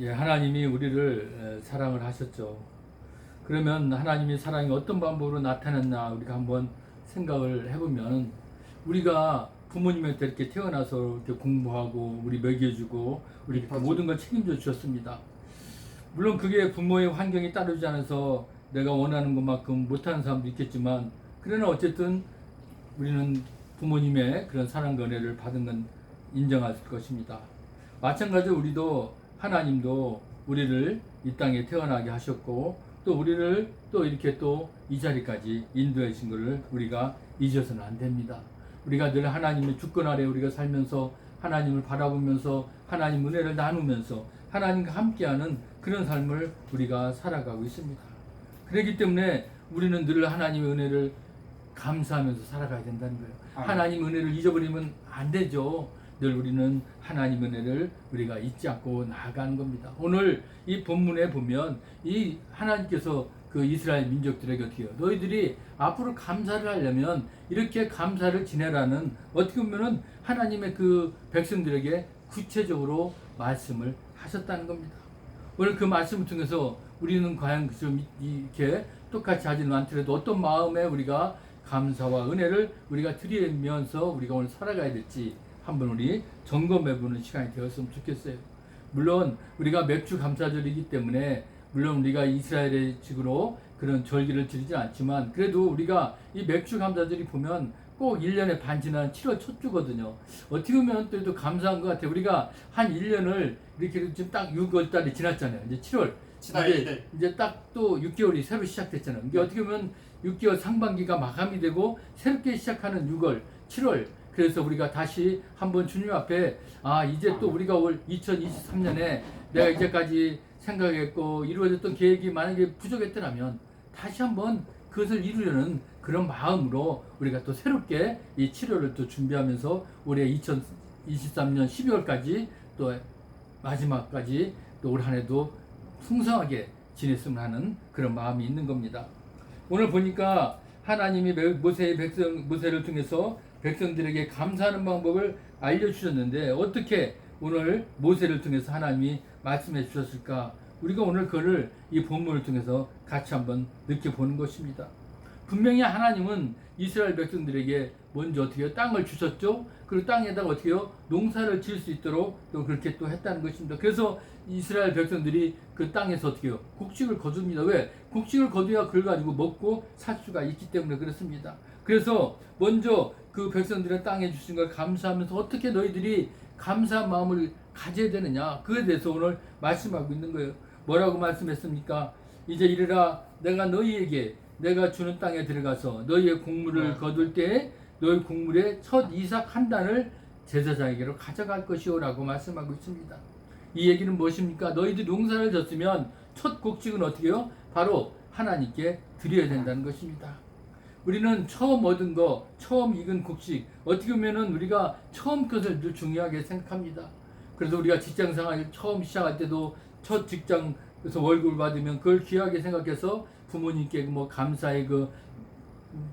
예, 하나님이 우리를 에, 사랑을 하셨죠. 그러면 하나님의 사랑이 어떤 방법으로 나타났나 우리가 한번 생각을 해보면 우리가 부모님한테 이렇게 태어나서 이렇게 공부하고 우리 먹여주고 우리. 모든 걸 책임져 주셨습니다. 물론 그게 부모의 환경이 따르지 않아서 내가 원하는 것만큼 못하는 사람도 있겠지만 그러나 어쨌든 우리는 부모님의 그런 사랑과 은혜를 받은 건 인정할 것입니다. 마찬가지로 우리도 하나님도 우리를 이 땅에 태어나게 하셨고 또 우리를 또 이렇게 또 이 자리까지 인도해 주신 것을 우리가 잊어서는 안 됩니다. 우리가 늘 하나님의 주권 아래 우리가 살면서 하나님을 바라보면서 하나님 은혜를 나누면서 하나님과 함께하는 그런 삶을 우리가 살아가고 있습니다. 그렇기 때문에 우리는 늘 하나님의 은혜를 감사하면서 살아가야 된다는 거예요. 아멘. 하나님 은혜를 잊어버리면 안 되죠. 늘 우리는 하나님 은혜를 우리가 잊지 않고 나아가는 겁니다. 오늘 이 본문에 보면 이 하나님께서 그 이스라엘 민족들에게 어떻게 해요? 너희들이 앞으로 감사를 하려면 이렇게 감사를 지내라는 어떻게 보면은 하나님의 그 백성들에게 구체적으로 말씀을 하셨다는 겁니다. 오늘 그 말씀을 통해서 우리는 과연 좀 이렇게 똑같이 하지는 않더라도 어떤 마음에 우리가 감사와 은혜를 우리가 드리면서 우리가 오늘 살아가야 될지 한번 우리 점검해 보는 시간이 되었으면 좋겠어요. 물론 우리가 맥주 감사절이기 때문에 물론 우리가 이스라엘의 식으로 그런 절기를 지르지 않지만 그래도 우리가 이 맥주 감사절이 보면 꼭 1년에 반 지난 7월 첫 주거든요. 어떻게 보면 또, 또 감사한 것 같아요. 우리가 한 1년을 이렇게 지금 딱 6월 달이 지났잖아요. 이제 7월. 지나야 이제, 돼. 이제 딱 또 6개월이 새로 시작됐잖아요. 이게 어떻게 보면 6개월 상반기가 마감이 되고 새롭게 시작하는 6월, 7월. 그래서 우리가 다시 한번 주님 앞에 아 이제 또 우리가 올 2023년에 내가 이제까지 생각했고 이루어졌던 계획이 만약에 부족했더라면 다시 한번 그것을 이루려는 그런 마음으로 우리가 또 새롭게 이 치료를 또 준비하면서 올해 2023년 12월까지 또 마지막까지 또 올 한해도 풍성하게 지냈으면 하는 그런 마음이 있는 겁니다. 오늘 보니까 하나님이 모세의 백성 모세를 통해서 백성들에게 감사하는 방법을 알려주셨는데 어떻게 오늘 모세를 통해서 하나님이 말씀해 주셨을까? 우리가 오늘 그를 이 본문을 통해서 같이 한번 느껴보는 것입니다. 분명히 하나님은 이스라엘 백성들에게 먼저 어떻게 해요? 땅을 주셨죠? 그리고 땅에다가 어떻게 해요? 농사를 지을 수 있도록 또 그렇게 또 했다는 것입니다. 그래서 이스라엘 백성들이 그 땅에서 어떻게 해요? 곡식을 거둡니다. 왜? 곡식을 거둬야 그걸 가지고 먹고 살 수가 있기 때문에 그렇습니다. 그래서 먼저 그 백성들의 땅에 주신 걸 감사하면서 어떻게 너희들이 감사한 마음을 가져야 되느냐 그에 대해서 오늘 말씀하고 있는 거예요. 뭐라고 말씀했습니까? 이제 이르라 내가 너희에게 내가 주는 땅에 들어가서 너희의 곡물을 네. 거둘 때 너희 곡물의 첫 이삭 한 단을 제사장에게로 가져갈 것이오라고 말씀하고 있습니다. 이 얘기는 무엇입니까? 너희들이 농사를 졌으면 첫 곡식은 어떻게 해요? 바로 하나님께 드려야 된다는 것입니다. 우리는 처음 얻은 거, 처음 익은 곡식, 어떻게 보면은 우리가 처음 것을 늘 중요하게 생각합니다. 그래서 우리가 직장 생활 처음 시작할 때도 첫 직장에서 월급을 받으면 그걸 귀하게 생각해서 부모님께 뭐 감사의 그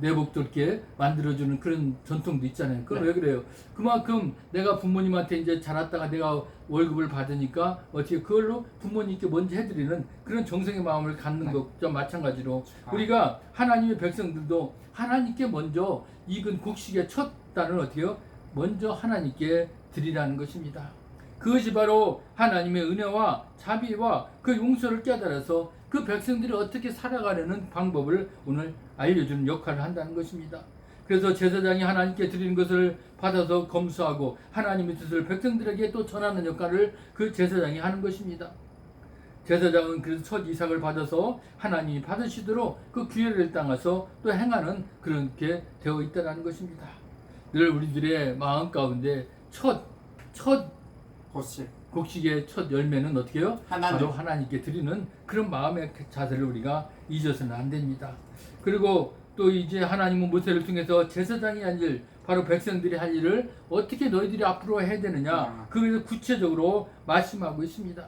이렇게 만들어주는 그런 전통도 있잖아요. 그건 네. 왜 그래요? 그만큼 내가 부모님한테 이제 자랐다가 내가 월급을 받으니까 어떻게 그걸로 부모님께 먼저 해드리는 그런 정성의 마음을 갖는 네. 것과 마찬가지로 아. 우리가 하나님의 백성들도 하나님께 먼저 익은 곡식의 첫 단을 어떻게 해요? 먼저 하나님께 드리라는 것입니다. 그것이 바로 하나님의 은혜와 자비와 그 용서를 깨달아서 그 백성들이 어떻게 살아가려는 방법을 오늘 알려주는 역할을 한다는 것입니다. 그래서 제사장이 하나님께 드리는 것을 받아서 검수하고 하나님의 뜻을 백성들에게 또 전하는 역할을 그 제사장이 하는 것입니다. 제사장은 그래서 첫 이삭을 받아서 하나님이 받으시도록 그 기회를 따라서 또 행하는 그렇게 되어 있다는 것입니다. 늘 우리들의 마음 가운데 첫, 첫 곡식. 곡식의 첫 열매는 어떻게 해요? 하나님. 바로 하나님께 드리는 그런 마음의 자세를 우리가 잊어서는 안 됩니다. 그리고 또 이제 하나님은 모세를 통해서 제사장이 한 일, 바로 백성들이 할 일을 어떻게 너희들이 앞으로 해야 되느냐, 아. 그것을 구체적으로 말씀하고 있습니다.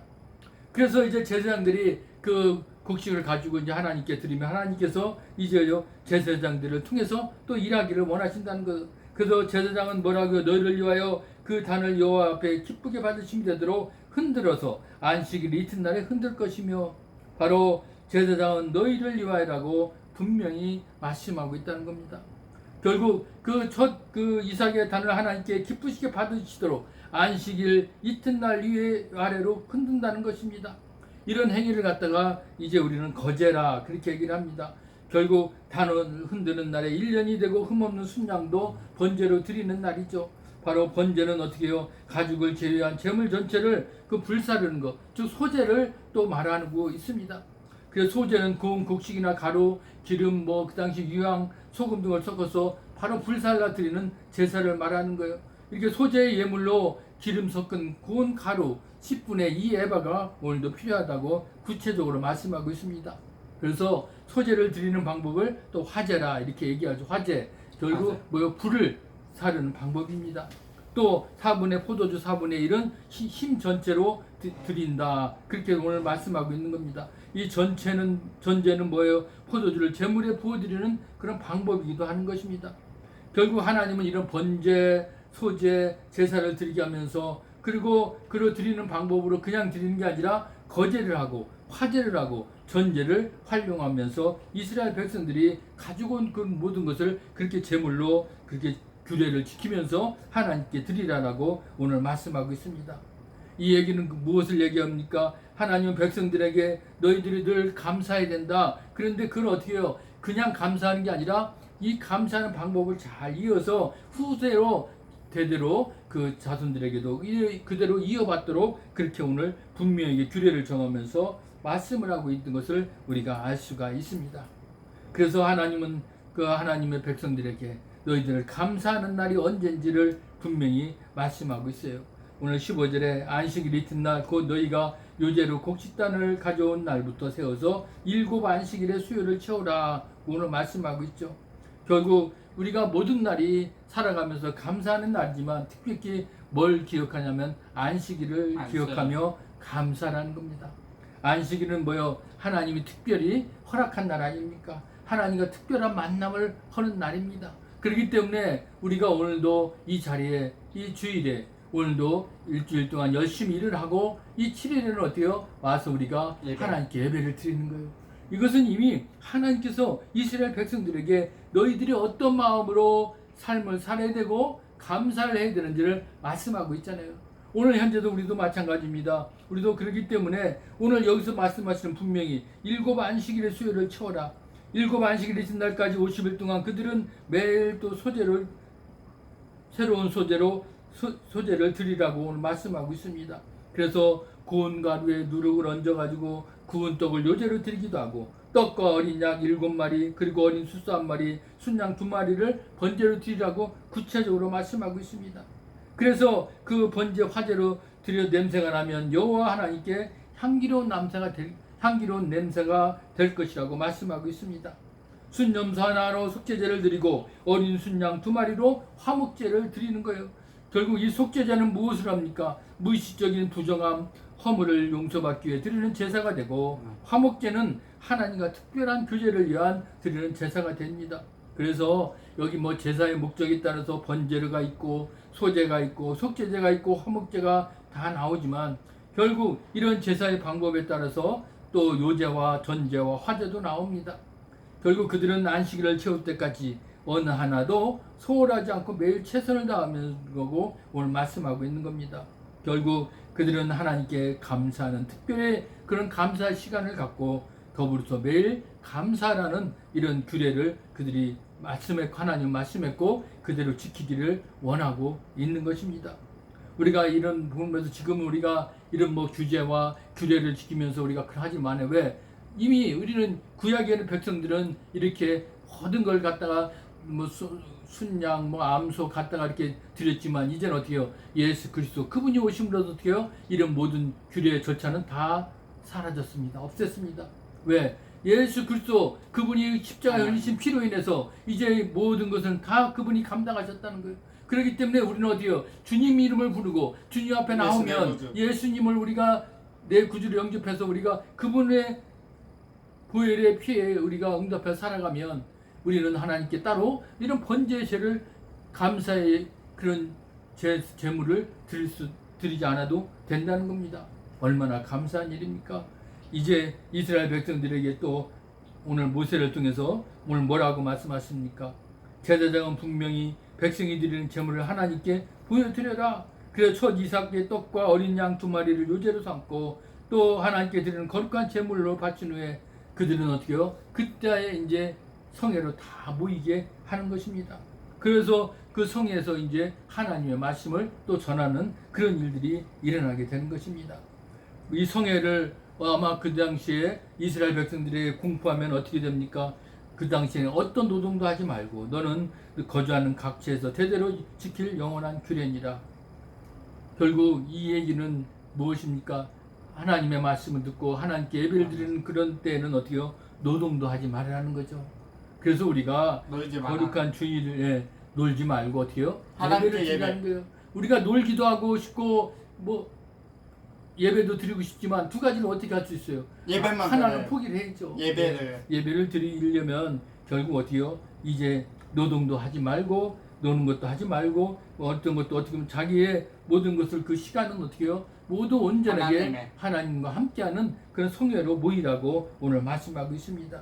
그래서 이제 제사장들이 그 곡식을 가지고 이제 하나님께 드리면 하나님께서 이제요 제사장들을 통해서 또 일하기를 원하신다는 것. 그래서 제사장은 뭐라고요? 너희를 위하여 그 단을 여호와 앞에 기쁘게 받으심이 되도록 흔들어서 안식일 이튿날에 흔들 것이며 바로 제사장은 너희를 위하여라고 분명히 말씀하고 있다는 겁니다. 결국 그첫 그 이삭의 단을 하나님께 기쁘시게 받으시도록 안식일 이튿날 위에 아래로 흔든다는 것입니다. 이런 행위를 갖다가 이제 우리는 거제라 그렇게 얘기를 합니다. 결국 단을 흔드는 날에 1년이 되고 흠없는 순양도 번제로 드리는 날이죠. 바로 번제는 어떻게 해요? 가죽을 제외한 재물 전체를 그 불사르는 것, 즉 소재를 또 말하고 있습니다. 그래서 소재는 구운 곡식이나 가루, 기름, 뭐 그 당시 유황, 소금 등을 섞어서 바로 불살라 드리는 제사를 말하는 거예요. 이렇게 소재의 예물로 기름 섞은 구운 가루 10분의 2 에바가 오늘도 필요하다고 구체적으로 말씀하고 있습니다. 그래서 소재를 드리는 방법을 또 화제라 이렇게 얘기하죠. 화제. 결국. 뭐요? 불을 사르는 방법입니다. 또 4분의 포도주 4분의 1은 힘 전체로 드- 드린다. 그렇게 오늘 말씀하고 있는 겁니다. 이 전체는 전제는 뭐예요? 포도주를 제물에 부어드리는 그런 방법이기도 하는 것입니다. 결국 하나님은 이런 번제, 소제, 제사를 드리게 하면서 그리고 그로 드리는 방법으로 그냥 드리는 게 아니라 거제를 하고 화제를 하고 전제를 활용하면서 이스라엘 백성들이 가지고 온 그 모든 것을 그렇게 제물로 그렇게 규례를 지키면서 하나님께 드리라라고 오늘 말씀하고 있습니다. 이 얘기는 그 무엇을 얘기합니까? 하나님은 백성들에게 너희들이 늘 감사해야 된다. 그런데 그걸 어떻게 해요? 그냥 감사하는 게 아니라 이 감사하는 방법을 잘 이어서 후세로 대대로 그 자손들에게도 이- 그대로 이어받도록 그렇게 오늘 분명하게 규례를 정하면서 말씀을 하고 있는 것을 우리가 알 수가 있습니다. 그래서 하나님은 그 하나님의 백성들에게 너희들을 감사하는 날이 언젠지를 분명히 말씀하고 있어요. 오늘 15절에 안식일 이튿날 곧 너희가 요제로 곡식단을 가져온 날부터 세워서 일곱 안식일의 수요를 채우라 오늘 말씀하고 있죠. 결국 우리가 모든 날이 살아가면서 감사하는 날이지만 특별히 뭘 기억하냐면 안식일을 안식. 기억하며 감사라는 겁니다. 안식일은 뭐요? 하나님이 특별히 허락한 날 아닙니까? 하나님과 특별한 만남을 하는 날입니다. 그렇기 때문에 우리가 오늘도 이 자리에 이 주일에 오늘도 일주일 동안 열심히 일을 하고 이 7일에는 어때요? 와서 우리가 예배. 하나님께 예배를 드리는 거예요. 이것은 이미 하나님께서 이스라엘 백성들에게 너희들이 어떤 마음으로 삶을 살아야 되고 감사를 해야 되는지를 말씀하고 있잖아요. 오늘 현재도 우리도 마찬가지입니다. 우리도 그렇기 때문에 오늘 여기서 말씀하시는 분명히 일곱 안식일의 수요를 채워라. 일곱 안식일 이튿날까지 50일 동안 그들은 매일 또 소재를 새로운 소재로 소, 소재를 드리라고 오늘 말씀하고 있습니다. 그래서 구운 가루에 누룩을 얹어 가지고 구운 떡을 요제로 드리기도 하고 떡과 어린 양 일곱 마리 그리고 어린 수수 한 마리 순양 두 마리를 번제로 드리라고 구체적으로 말씀하고 있습니다. 그래서 그 번제 화제로 드려 냄새가 나면 여호와 하나님께 향기로운 냄새가 될 향기로운 냄새가 될 것이라고 말씀하고 있습니다. 순념소 하나로 속죄제를 드리고 어린 순양 두 마리로 화목제를 드리는 거예요. 결국 이 속죄제는 무엇을 합니까? 무의식적인 부정함, 허물을 용서받기 위해 드리는 제사가 되고 화목제는 하나님과 특별한 교제를 위한 드리는 제사가 됩니다. 그래서 여기 뭐 제사의 목적에 따라서 번제가 있고 소제가 있고 속죄제가 있고 화목제가 다 나오지만 결국 이런 제사의 방법에 따라서 또 요제와 전제와 화제도 나옵니다. 결국 그들은 안식일을 채울 때까지 어느 하나도 소홀하지 않고 매일 최선을 다하는 거고 오늘 말씀하고 있는 겁니다. 결국 그들은 하나님께 감사하는 특별히 그런 감사 시간을 갖고 더불어서 매일 감사라는 이런 규례를 그들이 말씀했고 하나님 말씀했고 그대로 지키기를 원하고 있는 것입니다. 우리가 이런 보면서 지금 우리가 이런 뭐 규제와 규례를 지키면서 우리가 하지만 왜 이미 우리는 구약에 있는 백성들은 이렇게 모든 걸 갖다가 뭐 수- 순양 뭐 암소 갖다가 이렇게 드렸지만 이제는 어떻게요? 예수 그리스도 그분이 오심으로 어떻게요? 이런 모든 규례 절차는 다 사라졌습니다. 없앴습니다. 왜? 예수 그리스도 그분이 십자가에 흘리신 피로 인해서 이제 모든 것은 다 그분이 감당하셨다는 거예요. 그렇기 때문에 우리는 어디요? 주님 이름을 부르고 주님 앞에 나오면. 예수님을 우리가 내 구주를 영접해서 우리가 그분의 보혈의 피에 우리가 응답해 살아가면 우리는 하나님께 따로 이런 번제제를 감사의 그런 제 재물을 드릴 수 드리지 않아도 된다는 겁니다. 얼마나 감사한 일입니까? 이제 이스라엘 백성들에게 또 오늘 모세를 통해서 오늘 뭐라고 말씀하십니까? 제사장은 분명히 백성이 드리는 재물을 하나님께 보여드려라. 그래서 첫 이삭의 떡과 어린 양 두 마리를 요제로 삼고 또 하나님께 드리는 거룩한 제물로 바친 후에 그들은 어떻게 요? 그때에 이제 성회로 다 모이게 하는 것입니다. 그래서 그 성에서 이제 하나님의 말씀을 또 전하는 그런 일들이 일어나게 되는 것입니다. 이 성회를 아마 그 당시에 이스라엘 백성들에게 공포하면 어떻게 됩니까? 그 당시에는 어떤 노동도 하지 말고 너는 거주하는 각지에서 대대로 지킬 영원한 규례니라. 결국 이 얘기는 무엇입니까? 하나님의 말씀을 듣고 하나님께 예배를 드리는 그런 때는 어떻게요? 노동도 하지 말라는 거죠. 그래서 우리가. 거룩한 주일에 예, 놀지 말고 어떻게요? 하나님께 예배를 드리라는 예배. 거예요. 우리가 놀기도 하고 싶고 뭐 예배도 드리고 싶지만 두 가지를 어떻게 할 수 있어요? 예배만 하나는. 포기를 해야죠. 예배를. 예, 예배를 드리려면 결국 어떻게요? 이제 노동도 하지 말고 노는 것도 하지 말고 뭐 어떤 것도 어떻게 보면 자기의 모든 것을 그 시간은 어떻게요? 모두 온전하게 하나님의. 하나님과 함께하는 그런 성회로 모이라고 오늘 말씀하고 있습니다.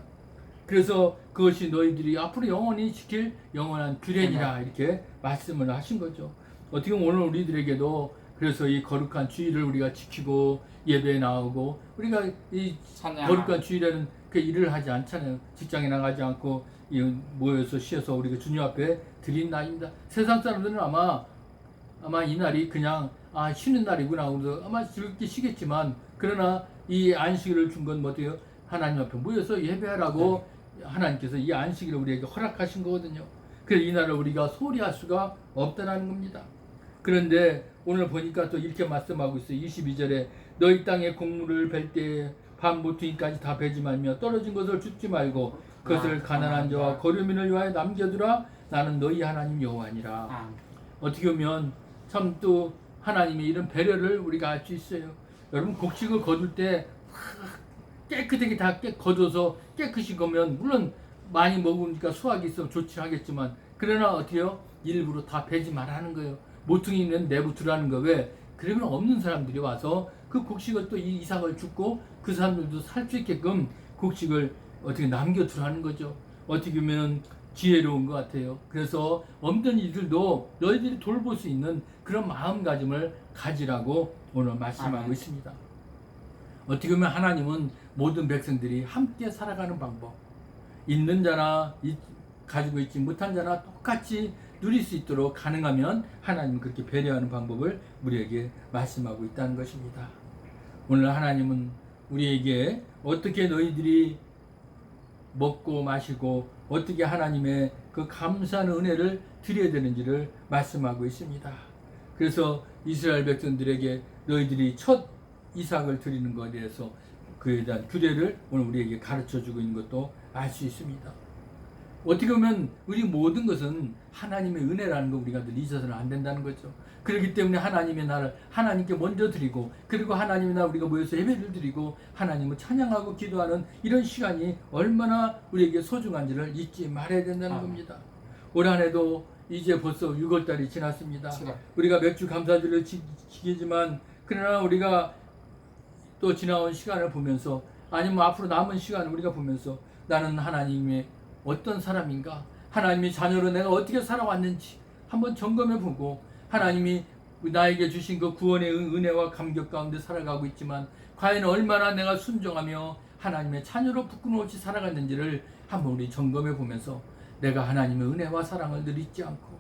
그래서 그것이 너희들이 앞으로 영원히 지킬 영원한 규례니라 이렇게 말씀을 하신 거죠. 어떻게 보면 오늘 우리들에게도 그래서 이 거룩한 주의를 우리가 지키고 예배에 나오고 우리가 이 찬양. 거룩한 주일에는 그 일을 하지 않잖아요. 직장에 나가지 않고 이 모여서 쉬어서 우리가 주님 앞에 드린 날입니다. 세상 사람들은 아마 아마 이 날이 그냥 아 쉬는 날이구나 그래서 아마 즐겁게 쉬겠지만 그러나 이 안식일을 준 건 뭐예요? 하나님 앞에 모여서 예배하라고 하나님께서 이 안식일을 우리에게 허락하신 거거든요. 그래서 이 날을 우리가 소홀히 할 수가 없다라는 겁니다. 그런데 오늘 보니까 또 이렇게 말씀하고 있어요. 22절에 너희 땅에 곡물을 벨때반 모퉁이까지 다 베지 말며 떨어진 것을 줍지 말고 그것을 아, 가난한 자와 거류민을 위하여 남겨두라 나는 너희 하나님 여호와니라. 아, 어떻게 보면 참 또 하나님의 이런 배려를 우리가 알 수 있어요. 여러분 곡식을 거둘 때 깨끗하게 다 깨, 거둬서 깨끗이 거면 물론 많이 먹으니까 수확이 있어 좋지 하겠지만 그러나 어때요? 일부러 다 베지 말라는 거예요. 모퉁이는 내부두라는 거 왜? 그러면 없는 사람들이 와서 그 곡식을 또이 이삭을 줍고 그 사람들도 살 수 있게끔 곡식을 어떻게 남겨 두라는 거죠. 어떻게 보면 지혜로운 것 같아요. 그래서 없던 이들도 너희들이 돌볼 수 있는 그런 마음가짐을 가지라고 오늘 말씀하고 아멘. 있습니다. 어떻게 보면 하나님은 모든 백성들이 함께 살아가는 방법, 있는 자나 이- 가지고 있지 못한 자나 똑같이 누릴 수 있도록 가능하면 하나님은 그렇게 배려하는 방법을 우리에게 말씀하고 있다는 것입니다. 오늘 하나님은 우리에게 어떻게 너희들이 먹고 마시고 어떻게 하나님의 그 감사한 은혜를 드려야 되는지를 말씀하고 있습니다. 그래서 이스라엘 백성들에게 너희들이 첫 이삭을 드리는 것에 대해서 그에 대한 규례를 오늘 우리에게 가르쳐 주고 있는 것도 알 수 있습니다. 어떻게 보면 우리 모든 것은 하나님의 은혜라는 거 우리가 늘 잊어서는 안 된다는 거죠. 그렇기 때문에 하나님의 나를 하나님께 먼저 드리고 그리고 하나님의 날 우리가 모여서 예배를 드리고 하나님을 찬양하고 기도하는 이런 시간이 얼마나 우리에게 소중한지를 잊지 말아야 된다는 아. 겁니다. 올 한해도 이제 벌써 6월달이 지났습니다. 칠월. 우리가 맥주 감사주를 지- 지키지만 그러나 우리가 또 지나온 시간을 보면서 아니면 앞으로 남은 시간을 우리가 보면서 나는 하나님의 어떤 사람인가 하나님의 자녀로 내가 어떻게 살아왔는지 한번 점검해 보고 하나님이 나에게 주신 그 구원의 은- 은혜와 감격 가운데 살아가고 있지만 과연 얼마나 내가 순종하며 하나님의 자녀로 부끄러움없이 살아갔는지를 한번 우리 점검해 보면서 내가 하나님의 은혜와 사랑을 늘 잊지 않고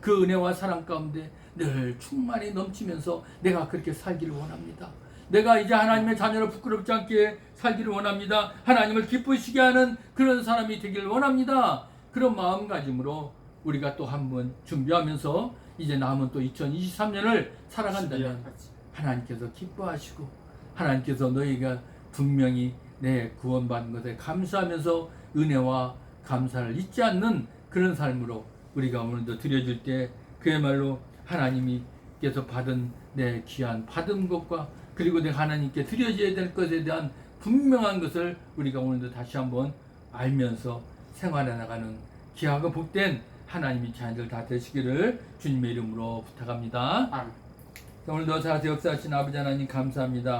그 은혜와 사랑 가운데 늘 충만히 넘치면서 내가 그렇게 살기를 원합니다. 내가 이제 하나님의 자녀로 부끄럽지 않게 살기를 원합니다. 하나님을 기쁘시게 하는 그런 사람이 되기를 원합니다. 그런 마음가짐으로 우리가 또 한번 준비하면서 이제 남은 또 2023년을 살아간다면 하나님께서 기뻐하시고 하나님께서 너희가 분명히 내 구원받은 것에 감사하면서 은혜와 감사를 잊지 않는 그런 삶으로 우리가 오늘도 드려질 때 그야말로 하나님께서 받은 내 귀한 받은 것과 그리고 내가 하나님께 드려져야 될 것에 대한 분명한 것을 우리가 오늘도 다시 한번 알면서 생활해 나가는 귀하고 복된 하나님의 자녀들 다 되시기를 주님의 이름으로 부탁합니다. 자, 오늘도 자세 역사하신 아버지 하나님 감사합니다.